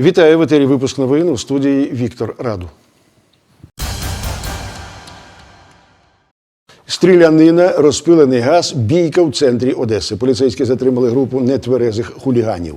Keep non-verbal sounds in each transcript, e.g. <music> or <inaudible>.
Вітаю в етері випуск новин у студії Віктор Раду. Стрілянина, розпилений газ, бійка в центрі Одеси. Поліцейські затримали групу нетверезих хуліганів.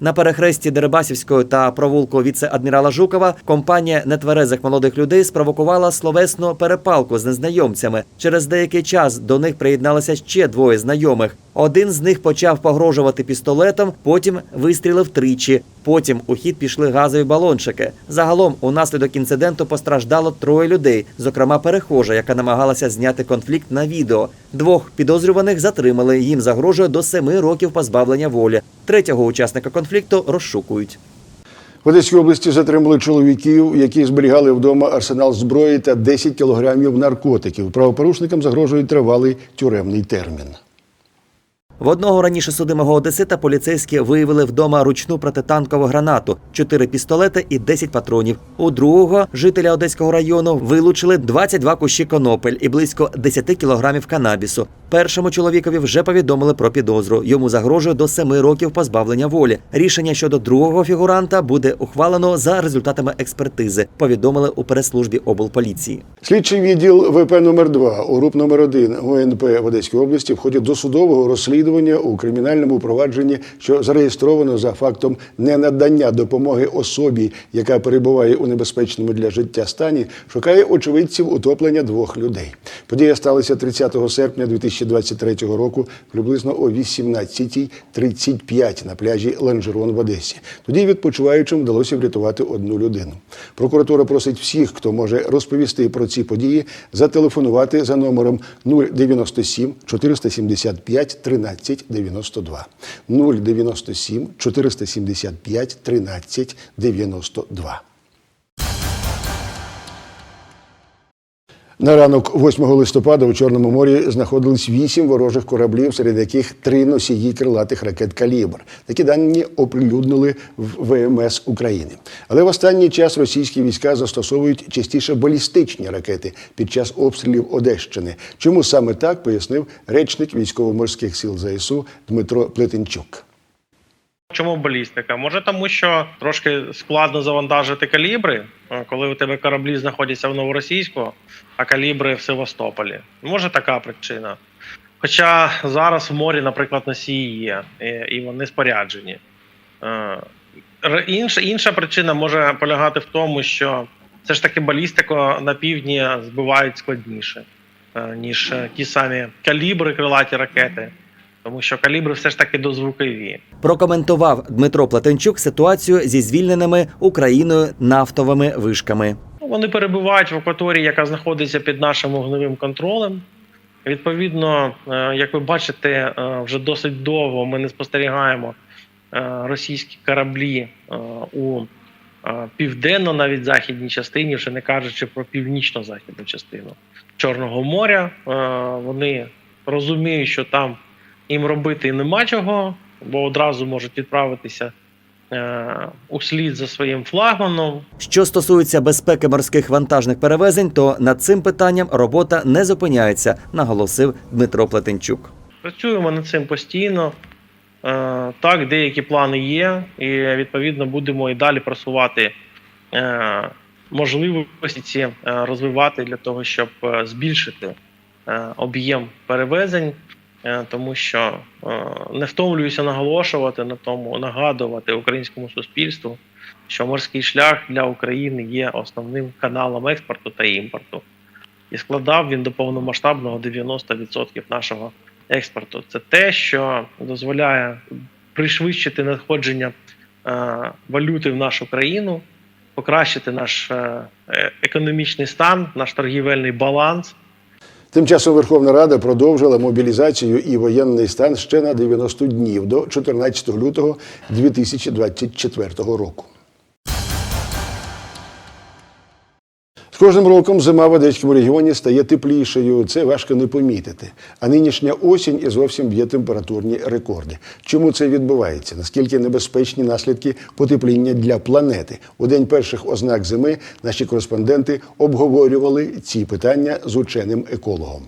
На перехресті Дерибасівського та провулку віце-адмірала Жукова компанія нетверезих молодих людей спровокувала словесну перепалку з незнайомцями. Через деякий час до них приєдналося ще двоє знайомих. Один з них почав погрожувати пістолетом, потім вистрілив тричі. Потім у хід пішли газові балончики. Загалом, унаслідок інциденту постраждало троє людей, зокрема перехожа, яка намагалася зняти конфлікт на відео. Двох підозрюваних затримали. Їм загрожує до семи років позбавлення волі. Третього учасника конфлікту розшукують. В Одеській області затримали чоловіків, які зберігали вдома арсенал зброї та 10 кілограмів наркотиків. Правопорушникам загрожує тривалий тюремний термін. В одного раніше судимого одесита поліцейські виявили вдома ручну протитанкову гранату, 4 пістолети і 10 патронів. У другого жителя Одеського району вилучили 22 кущі конопель і близько 10 кілограмів канабісу. Першому чоловікові вже повідомили про підозру. Йому загрожує до 7 років позбавлення волі. Рішення щодо другого фігуранта буде ухвалено за результатами експертизи. Повідомили у прес-службі облполіції. Слідчий відділ ВП номер 2 УРУП номер 1 ГУНП в Одеській області в ході досудового розслідування у кримінальному провадженні, що зареєстровано за фактом ненадання допомоги особі, яка перебуває у небезпечному для життя стані, шукає очевидців утоплення двох людей. Подія сталася 30 серпня 2023 року, приблизно о 18.35 на пляжі Ланжерон в Одесі. Тоді відпочиваючим вдалося врятувати одну людину. Прокуратура просить всіх, хто може розповісти про ці події, зателефонувати за номером 097 475 13 92. 097 475 13 92. На ранок 8 листопада у Чорному морі знаходились вісім ворожих кораблів, серед яких три носії крилатих ракет Калібр. Такі дані оприлюднили в ВМС України. Але в останній час російські війська застосовують частіше балістичні ракети під час обстрілів Одещини. Чому саме так пояснив речник військово-морських сил ЗСУ Дмитро Плетенчук. Чому балістика? Може, тому що трошки складно завантажити калібри, е, коли у тебе кораблі знаходяться в Новоросійську, а калібри в Севастополі. Може така причина. Хоча зараз в морі, наприклад, носії є, і- і вони споряджені. Е, Інша, інша причина може полягати в тому, що все ж таки балістику на півдні збивають складніше, е, ніж е, ті самі калібри, крилаті ракети. Тому що калібри все ж таки дозвукові. Прокоментував Дмитро Платенчук ситуацію зі звільненими Україною нафтовими вишками. Ну, Вони перебувають в акваторії, яка знаходиться під нашим вогневим контролем. Відповідно, е, як ви бачите, е, вже досить довго ми не спостерігаємо е, російські кораблі у південно, навіть західній частині, вже не кажучи про північно-західну частину Чорного моря. Вони розуміють, що там їм робити нема чого, бо одразу можуть відправитися е, у слід за своїм флагманом, Що стосується безпеки морських вантажних перевезень, то над цим питанням робота не зупиняється, наголосив Дмитро Плетенчук. Працюємо над цим постійно. Е, Так, деякі плани є, і відповідно будемо і далі просувати е, можливості ці розвивати для того, щоб збільшити об'єм перевезень, тому що е, не втомлююся наголошувати на тому, нагадувати українському суспільству, що морський шлях для України є основним каналом експорту та імпорту. І складав він до повномасштабного 90% нашого експорту. Це те, що дозволяє пришвидшити надходження е, валюти в нашу країну, покращити наш е, е, економічний стан, наш торгівельний баланс. Тим часом Верховна Рада продовжила мобілізацію і воєнний стан ще на 90 днів до 14 лютого 2024 року. З кожним роком зима в Одеському регіоні стає теплішою. Це важко не помітити. А нинішня осінь і зовсім б'є температурні рекорди. Чому це відбувається? Наскільки небезпечні наслідки потепління для планети? У день перших ознак зими наші кореспонденти обговорювали ці питання з ученим екологом.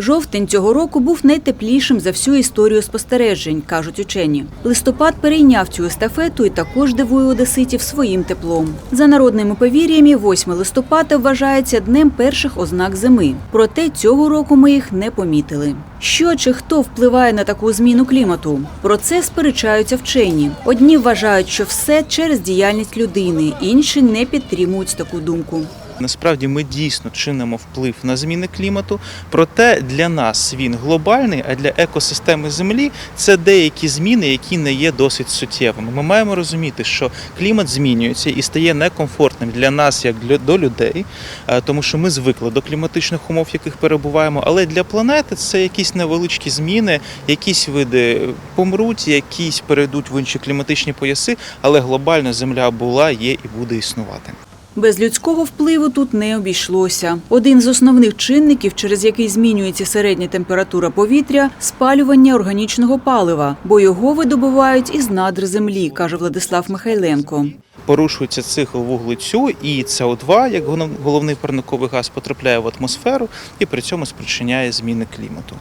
Жовтень цього року був найтеплішим за всю історію спостережень, кажуть учені. Листопад перейняв цю естафету і також дивує одеситів своїм теплом. За народними повір'ями, 8 листопада вважається днем перших ознак зими. Проте цього року ми їх не помітили. Що чи хто впливає на таку зміну клімату? Про це сперечаються вчені. Одні вважають, що все через діяльність людини, інші не підтримують таку думку. Насправді ми дійсно чинимо вплив на зміни клімату, проте для нас він глобальний, а для екосистеми Землі це деякі зміни, які не є досить суттєвими. Ми маємо розуміти, що клімат змінюється і стає некомфортним для нас, як для до людей, е, тому що ми звикли до кліматичних умов, в яких перебуваємо. Але для планети це якісь невеличкі зміни, якісь види помруть, якісь перейдуть в інші кліматичні пояси, але глобально Земля була, є і буде існувати. Без людського впливу тут не обійшлося. Один з основних чинників, через який змінюється середня температура повітря спалювання органічного палива, бо його видобувають із надр землі, каже Владислав Михайленко. Порушується цикл вуглецю, і СО2, як головний парниковий газ, потрапляє в атмосферу і при цьому спричиняє зміни клімату.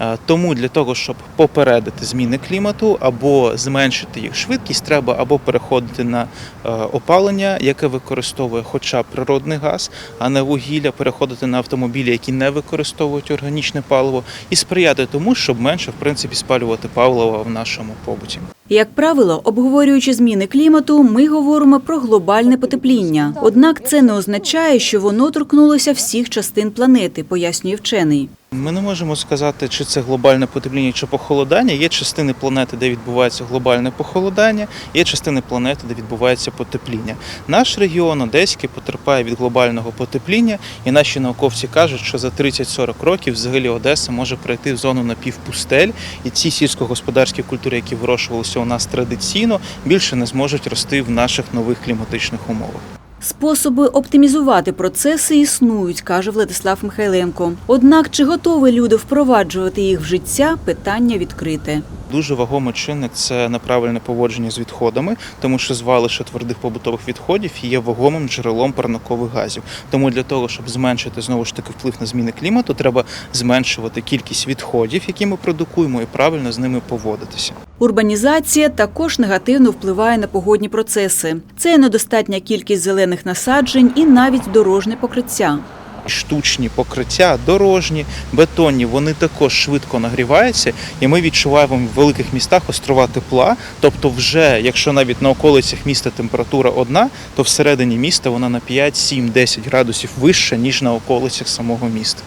Е, Тому для того, щоб попередити зміни клімату або зменшити їх швидкість, треба або переходити на е, опалення, яке використовує хоча б природний газ, а не вугілля, переходити на автомобілі, які не використовують органічне паливо, і сприяти тому, щоб менше в принципі спалювати паливо в нашому побуті. Як правило, обговорюючи зміни клімату, ми говоримо про глобальне потепління. Однак це не означає, що воно торкнулося всіх частин планети, пояснює вчений. Ми не можемо сказати, чи це глобальне потепління, чи похолодання. Є частини планети, де відбувається глобальне похолодання, є частини планети, де відбувається потепління. Наш регіон Одеський потерпає від глобального потепління, і наші науковці кажуть, що за 30-40 років взагалі Одеса може пройти в зону напівпустель, і ці сільськогосподарські культури, які вирощувалися у нас традиційно, більше не зможуть рости в наших нових кліматичних умовах. Способи оптимізувати процеси існують, каже Владислав Михайленко. Однак, чи готові люди впроваджувати їх в життя, питання відкрите. Дуже вагомий чинник це неправильне поводження з відходами, тому що звалище твердих побутових відходів є вагомим джерелом парникових газів. Тому для того, щоб зменшити знову ж таки вплив на зміни клімату, треба зменшувати кількість відходів, які ми продукуємо, і правильно з ними поводитися. Урбанізація також негативно впливає на погодні процеси. Це недостатня кількість зелених насаджень і навіть дорожне покриття. Штучні покриття, дорожні, бетонні, вони також швидко нагріваються, і ми відчуваємо в великих містах острова тепла. Тобто, вже якщо навіть на околицях міста температура одна, то всередині міста вона на 5, 7, 10 градусів вища, ніж на околицях самого міста.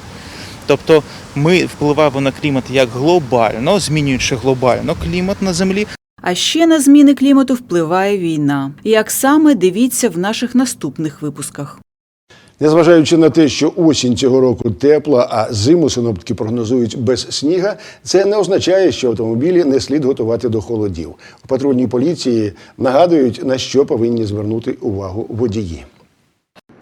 Тобто ми впливаємо на клімат як глобально, змінюючи глобально клімат на землі, А ще на зміни клімату впливає війна. Як саме дивіться в наших наступних випусках. Незважаючи на те, що осінь цього року тепла, а зиму синоптики прогнозують без сніга, це не означає, що автомобілі не слід готувати до холодів. У патрульній поліції нагадують, на що повинні звернути увагу водії.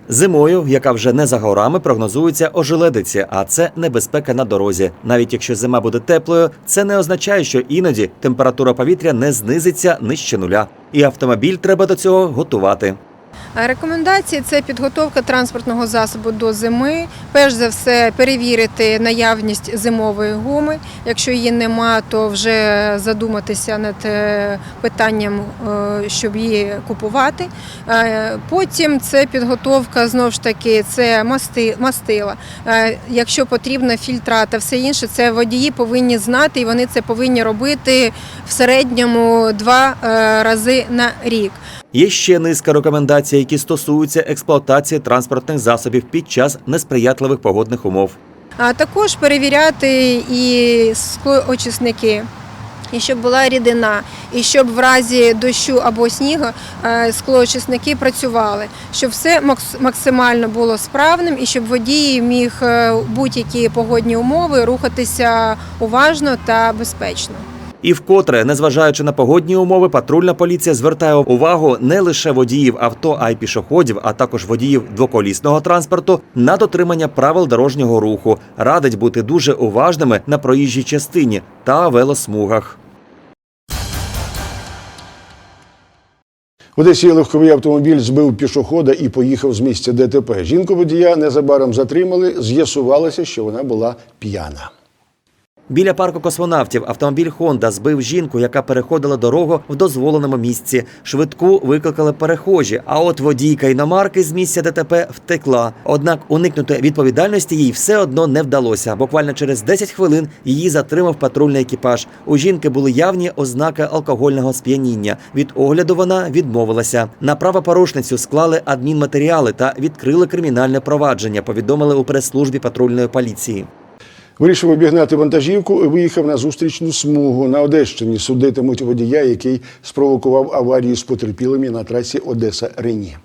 Зимою, яка вже не за горами, прогнозується ожеледиці, а це небезпека на дорозі. Навіть якщо зима буде теплою, це не означає, що іноді температура повітря не знизиться нижче нуля, і автомобіль треба до цього готувати. А Рекомендації це підготовка транспортного засобу до зими. Перш за все, перевірити наявність зимової гуми. Якщо її нема, то вже задуматися над е, питанням, е, щоб її купувати. Е, Потім це підготовка знову ж таки, це масти, мастила. Е, Якщо потрібна фільтра та все інше, це водії повинні знати, і вони це повинні робити в середньому два е, рази на рік. Є ще низка рекомендацій, які стосуються експлуатації транспортних засобів під час несприятливих погодних умов. А також перевіряти і склоочисники, і щоб була рідина, і щоб в разі дощу або снігу е, склоочисники працювали, щоб все максимально було справним і щоб водій міг е, будь-які погодні умови рухатися уважно та безпечно. І вкотре, незважаючи на погодні умови, патрульна поліція звертає увагу не лише водіїв авто, а й пішоходів, а також водіїв двоколісного транспорту на дотримання правил дорожнього руху. Радить бути дуже уважними на проїжджій частині та велосмугах. В Одесі легковий автомобіль збив пішохода і поїхав з місця ДТП. Жінку водія незабаром затримали. З'ясувалося, що вона була п'яна. Біля парку космонавтів автомобіль Honda збив жінку, яка переходила дорогу в дозволеному місці. Швидку викликали перехожі. А от водійка іномарки з місця ДТП втекла. Однак уникнути відповідальності їй все одно не вдалося. Буквально через 10 хвилин її затримав патрульний екіпаж. У жінки були явні ознаки алкогольного сп'яніння. Від огляду вона відмовилася. На правопорушницю склали адмінматеріали та відкрили кримінальне провадження. Повідомили у прес-службі патрульної поліції. Вирішив обігнати вантажівку і виїхав на зустрічну смугу. На Одещині судитимуть водія, який спровокував аварію з потерпілими на трасі Одеса-Рені.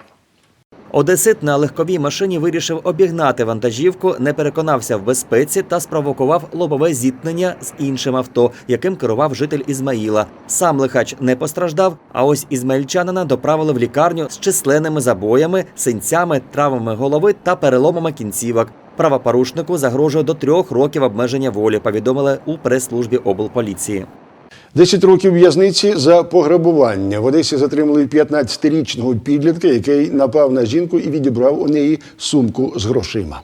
Одесит на легковій машині вирішив обігнати вантажівку, не переконався в безпеці та спровокував лобове зіткнення з іншим авто, яким керував житель Ізмаїла. Сам лихач не постраждав, а ось ізмаїльчанина доправили в лікарню з численними забоями, синцями, травмами голови та переломами кінцівок. Правопорушнику загрожує до трьох років обмеження волі. Повідомили у прес-службі облполіції. 10 років в'язниці за пограбування. В Одесі затримали 15-річного підлітка, який напав на жінку і відібрав у неї сумку з грошима.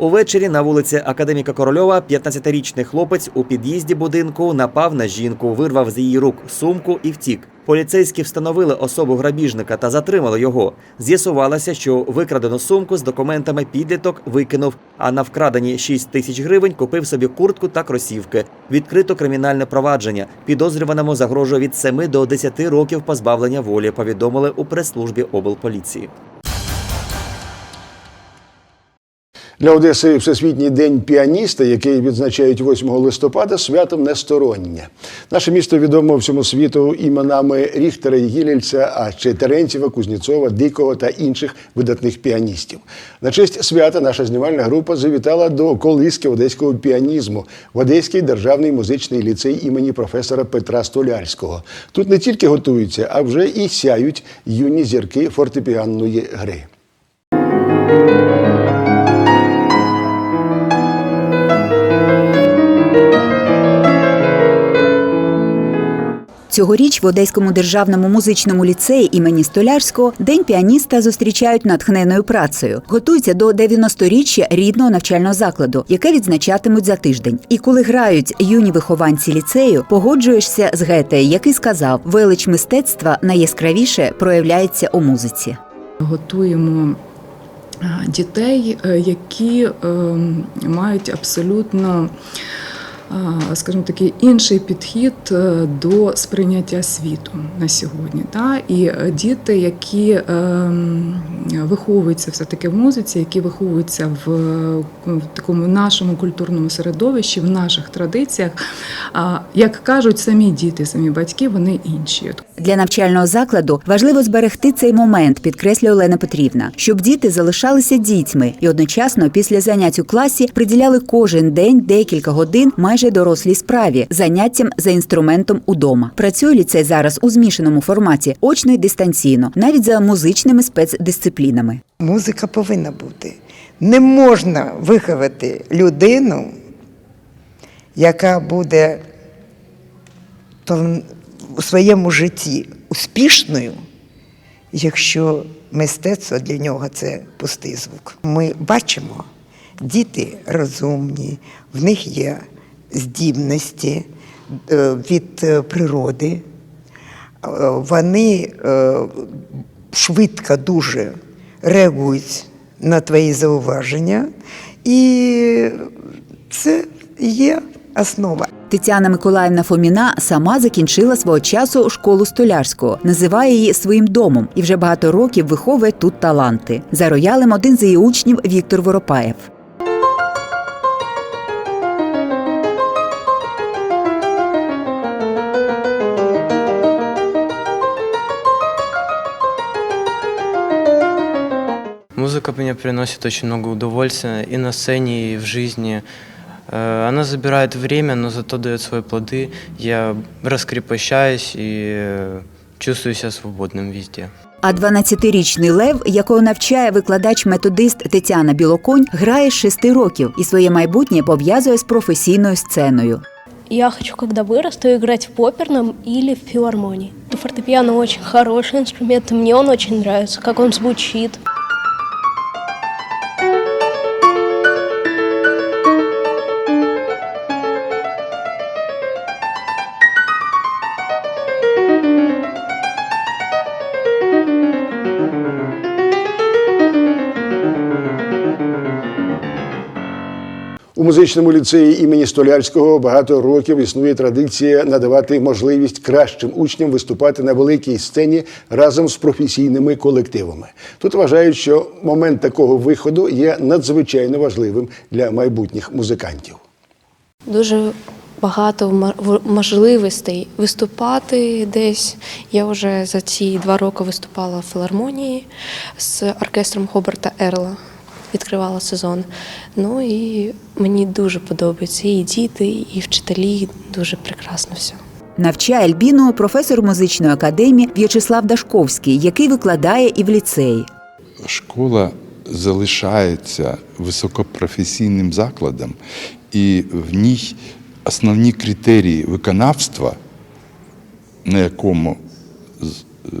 Увечері на вулиці Академіка Корольова 15-річний хлопець у під'їзді будинку напав на жінку, вирвав з її рук сумку і втік. Поліцейські встановили особу грабіжника та затримали його. З'ясувалося, що викрадену сумку з документами підліток викинув, а на вкрадені 6 тисяч гривень купив собі куртку та кросівки. Відкрито кримінальне провадження. Підозрюваному загрожує від 7 до 10 років позбавлення волі. Повідомили у прес-службі облполіції. Для Одеси Всесвітній день піаніста, який відзначають 8 листопада, свято нестороннє. Наше місто відомо всьому світу іменами Ріхтера і Гілельця, а ще Теренцєва, Кузнєцова, Дикого та інших видатних піаністів. На честь свята наша знімальна група завітала до колиски одеського піанізму в Одеський державний музичний ліцей імені професора Петра Столярського. Тут не тільки готуються, а вже і сяють юні зірки фортепіанної гри. Цьогоріч в Одеському державному музичному ліцеї імені Столярського День піаніста зустрічають натхненою працею. Готуються до 90-річчя рідного навчального закладу, яке відзначатимуть за тиждень. І коли грають юні вихованці ліцею, погоджуєшся з Гете, який сказав, велич мистецтва найяскравіше проявляється у музиці. готуємо дітей, е, які е, мають абсолютно, скажімо такий, інший підхід е, до сприйняття світу на сьогодні. Та? І е, діти, які е, виховуються все-таки в музиці, які виховуються в, такому нашому культурному середовищі, в наших традиціях, як кажуть самі діти, самі батьки, вони інші. Для навчального закладу важливо зберегти цей момент, підкреслює Олена Петрівна, щоб діти залишалися дітьми і одночасно після занять у класі приділяли кожен день декілька годин майже дорослій справі заняттям за інструментом удома. Працює ліцей зараз у змішаному форматі, очно й дистанційно, навіть за музичними спецдисциплінами. Музика повинна бути. Не можна виховати людину, яка буде у своєму житті успішною, якщо мистецтво для нього це пустий звук. Ми бачимо, діти розумні, в них є здібності е, від е, природи. Е, Вони швидко дуже реагують на твої зауваження, і це є основа. Тетяна Миколаївна Фоміна сама закінчила свого часу школу столярського, називає її своїм домом і вже багато років виховує тут таланти. За роялем один з її учнів Віктор Воропаєв. Музыка мне приносит очень много удовольствия и на сцене, и в жизни. Э, Она забирает время, но зато дает свои плоды. Я раскрепощаюсь и э, чувствую себя свободным везде. А 12-річний Лев, якого навчає викладач-методист Тетяна Білоконь, грає з 6 років і своє майбутнє пов'язує з професійною сценою. я хочу, когда вырасту, играть в оперном или в филармонии. Фортепиано очень хороший инструмент, и мне он очень нравится, как он звучит. У музичному ліцеї імені Столярського багато років існує традиція надавати можливість кращим учням виступати на великій сцені разом з професійними колективами. Тут вважають, що момент такого виходу є надзвичайно важливим для майбутніх музикантів. Дуже багато можливостей виступати десь. Я вже за ці два роки виступала в філармонії з оркестром Хобарта Ерла. Відкривала сезон. Ну і мені дуже подобається. І діти, і вчителі дуже прекрасно все. Навчає Альбіну професор музичної академії В'ячеслав Дашковський, який викладає і в ліцеї. школа залишається високопрофесійним закладом, і в ній основні критерії виконавства, на якому з- е,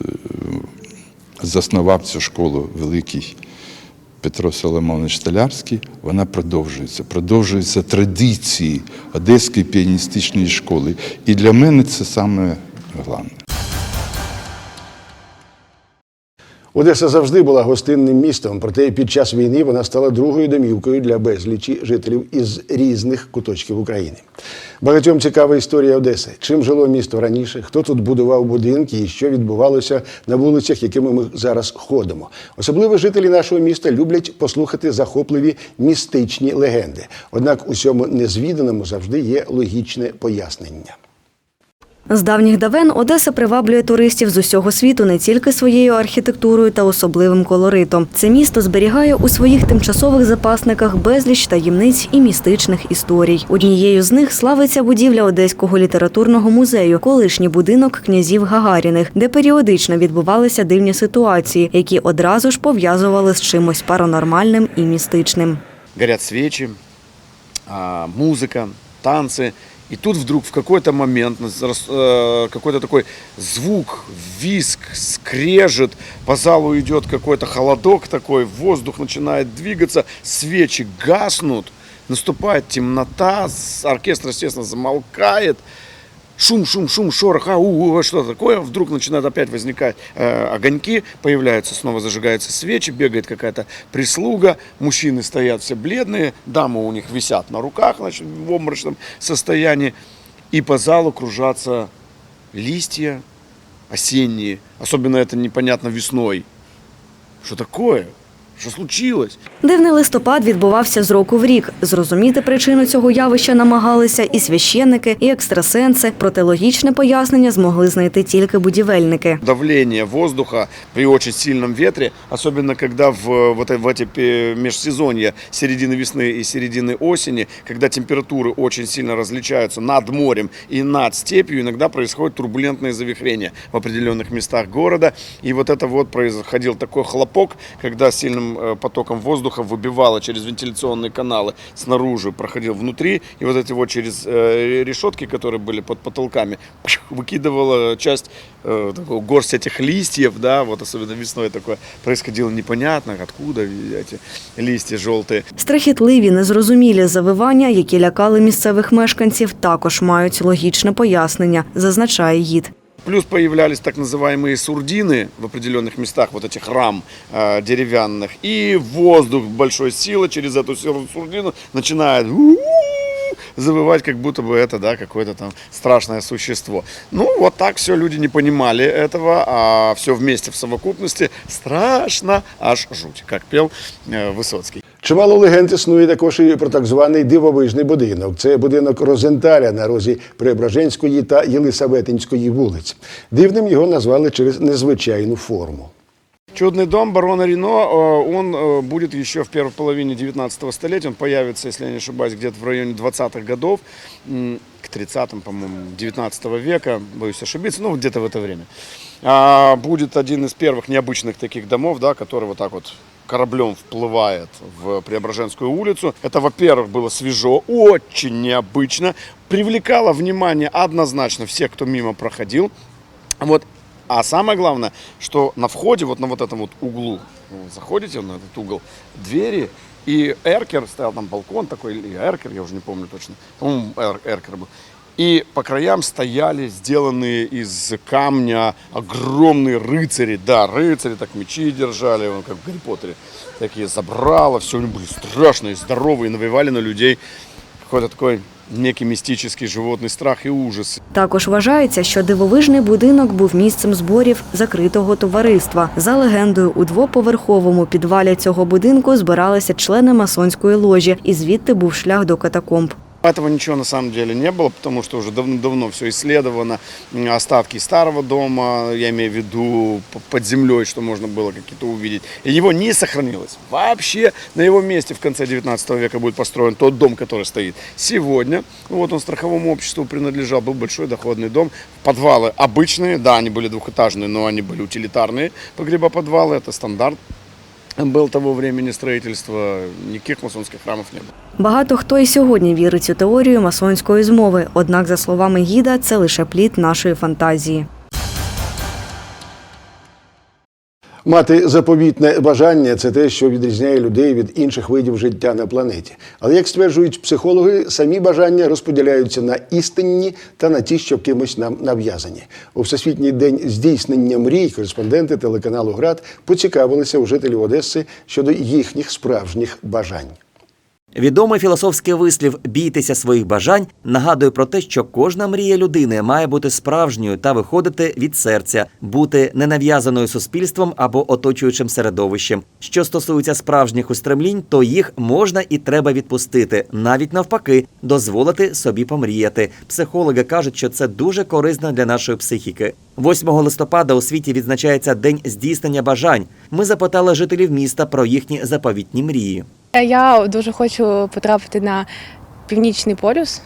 заснував цю школу великий Петро Соломонович Столярський, вона продовжується. Продовжуються традиції Одеської піаністичної школи. І для мене це саме головне. Одеса завжди була гостинним містом, проте під час війни вона стала другою домівкою для безлічі жителів із різних куточків України. Багатьом цікава історія Одеси. Чим жило місто раніше, хто тут будував будинки і що відбувалося на вулицях, якими ми зараз ходимо. Особливо жителі нашого міста люблять послухати захопливі містичні легенди. Однак усьому незвіданому завжди є логічне пояснення. З давніх давен Одеса приваблює туристів з усього світу не тільки своєю архітектурою та особливим колоритом. Це місто зберігає у своїх тимчасових запасниках безліч таємниць і містичних історій. Однією з них славиться будівля Одеського літературного музею, колишній будинок князів Гагаріних, де періодично відбувалися дивні ситуації, які одразу ж пов'язували з чимось паранормальним і містичним. горят свечи, а, музыка, танцы. И тут вдруг в какой-то момент э, какой-то такой звук, виск, скрежет, по залу идет какой-то холодок такой, воздух начинает двигаться, свечи гаснут, наступает темнота, оркестр, естественно, замолкает, шум, шум, шум, шорох, ау, а что такое, вдруг начинают опять возникать э, огоньки, появляются, снова зажигаются свечи, бегает какая-то прислуга, мужчины стоят все бледные, дамы у них висят на руках, значит, в обморочном состоянии, и по залу кружатся листья осенние, особенно это непонятно весной. Что такое? Что случилось? Дивний листопад відбувався з року в рік. Зрозуміти причину цього явища намагалися і священники, і екстрасенси. Проте логічне пояснення змогли знайти тільки будівельники. давление воздуха при очень сильном ветре, особенно когда в, вот, э- в эти пе- межсезонья середины весны и середины осени, когда температуры очень сильно различаются над морем и над степью, иногда происходит турбулентное завихрение в определенных местах города. И вот это вот происходил такой хлопок, когда сильным э, потоком воздуха выбивало через вентиляционные каналы снаружи, проходил внутри, и вот эти вот через э, решетки, которые были под потолками, выкидывала часть э, такого, горсть этих листьев, да, вот особенно весной такое происходило непонятно, откуда эти листья желтые. Страхітливі, незрозумілі завивання, які лякали місцевих мешканців, також мають логічне пояснення, зазначає гід. Плюс появлялись так называемые сурдины в определенных местах, вот этих рам э, деревянных, и воздух большой силы через эту сурдину начинает завывать, как будто бы это, да, какое-то там страшное существо. Ну, вот так все, люди не понимали этого, а все вместе в совокупности страшно, аж жуть, как пел э, Высоцкий. Чимало легенд існує також і про так званий дивовижний будинок. Це будинок Розенталя на розі Преображенської та Єлисаветинської вулиць. Дивним його назвали через незвичайну форму. Чудный дом барона Рено, э, он э, будет еще в первой половине 19 столетия, он появится, если я не ошибаюсь, где-то в районе 20-х годов, м, к 30-м, по-моему, 19 века, боюсь ошибиться, ну, где-то в это время. А, Будет один из первых необычных таких домов, да, который вот так вот кораблем вплывает в Преображенскую улицу. Это, во-первых, было свежо, очень необычно, привлекало внимание однозначно всех, кто мимо проходил. Вот. А самое главное, что на входе, вот на вот этом вот углу, заходите на этот угол, двери, и эркер, стоял там балкон такой, или эркер, я уже не помню точно, по-моему, эр- эркер был. И по краям стояли сделанные из камня огромные рыцари. Да, рыцари так мечи держали, вон, как в Гарри Поттере. Такие забрала, все они были страшные, здоровые, навевали на людей какой-то такой некий мистический животный страх и ужас. Також вважається, що дивовижний будинок був місцем зборів закритого товариства. За легендою, у двоповерховому підвалі цього будинку збиралися члени масонської ложі, і звідти був шлях до катакомб. Этого ничего на самом деле не было, потому что уже давно-давно все исследовано. Остатки старого дома, я имею в виду под землей, что можно было какие-то увидеть. И его не сохранилось. Вообще на его месте в конце 19 века будет построен тот дом, который стоит сегодня. Вот он страховому обществу принадлежал, был большой доходный дом. Подвалы обычные, да, они были двухэтажные, но они были утилитарные погреба-подвалы, это стандарт был того времени строительства. ніяких масонських храмів не було. Багато хто і сьогодні вірить у теорію масонської змови. Однак, за словами гіда, це лише плід нашої фантазії. Мати заповітне бажання це те, що відрізняє людей від інших видів життя на планеті. Але як стверджують психологи, самі бажання розподіляються на істинні та на ті, що кимось нам нав'язані. У всесвітній день здійснення мрій кореспонденти телеканалу ГРАД поцікавилися у жителів Одеси щодо їхніх справжніх бажань. Відомий філософський вислів бійтеся своїх бажань нагадує про те, що кожна мрія людини має бути справжньою та виходити від серця, бути ненав'язаною суспільством або оточуючим середовищем. Що стосується справжніх устремлінь, то їх можна і треба відпустити, навіть навпаки, дозволити собі помріяти. Психологи кажуть, що це дуже корисно для нашої психіки. 8 листопада у світі відзначається День здійснення бажань. Ми запитали жителів міста про їхні заповітні мрії. Я дуже хочу потрапити на північний полюс.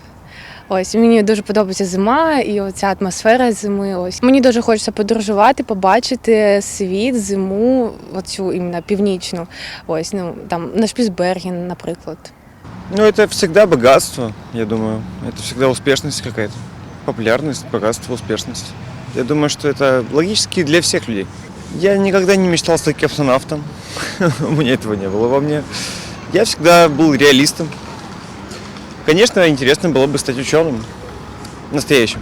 Ось мені дуже подобається зима і оця атмосфера зими. Ось мені дуже хочеться подорожувати, побачити світ, зиму, оцю іменно північну. Ось ну там на Шпіцберген, наприклад. Ну, это всегда богатство, я думаю. Это всегда успешность какая-то. Популярность, богатство, успешность. Я думаю, что это логически для всех людей. Я никогда не мечтал стать космонавтом. <laughs> У меня этого не было во мне. Я всегда был реалистом. Конечно, интересно было бы стать ученым. Настоящим.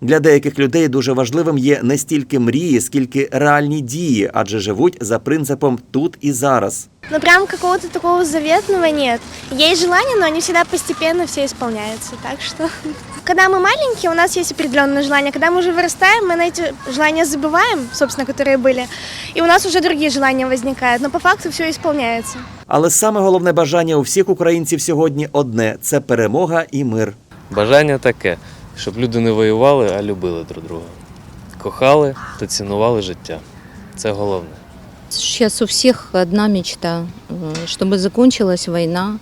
Для деяких людей дуже важливим є не стільки мрії, скільки реальні дії, адже живуть за принципом тут і зараз. Ну, прям какого-то такого заветного нет. Есть желания, но они всегда постепенно все исполняются. Так что, <laughs> когда мы маленькие, у нас есть определенные желания. Когда мы уже вырастаем, мы на эти желания забываем, собственно, которые были. И у нас уже другие желания возникают. Но по факту все исполняется. Але саме головне бажання у всіх українців сьогодні одне це перемога і мир. Бажання таке, щоб люди не воювали, а любили друг друга. Кохали та цінували життя. Це головне. Сейчас у всех одна мечта, э, чтобы закончилась война,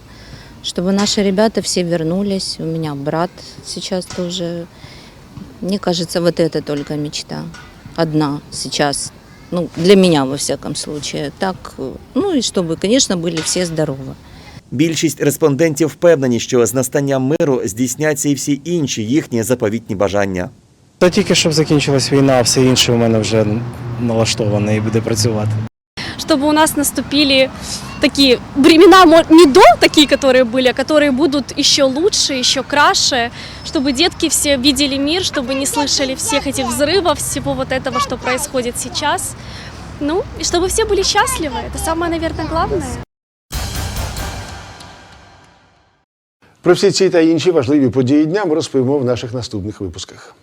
чтобы наши ребята все вернулись. У меня брат сейчас тоже. Мне кажется, вот это только мечта. Одна сейчас. Ну, для меня, во всяком случае. Так, э, ну и чтобы, конечно, были все здоровы. Більшість респондентів впевнені, що з настанням миру здійсняться і всі інші їхні заповітні бажання. Та тільки щоб закінчилась війна, а все інше у мене вже налаштоване і буде працювати. чтобы у нас наступили такие времена, мо- не до такие, которые были, а которые будут еще лучше, еще краше, чтобы детки все видели мир, чтобы не слышали всех этих взрывов, всего вот этого, что происходит сейчас. Ну, и чтобы все были счастливы. Это самое, наверное, главное. Про всі ці та інші важливі події дня ми розповімо в наших наступних випусках.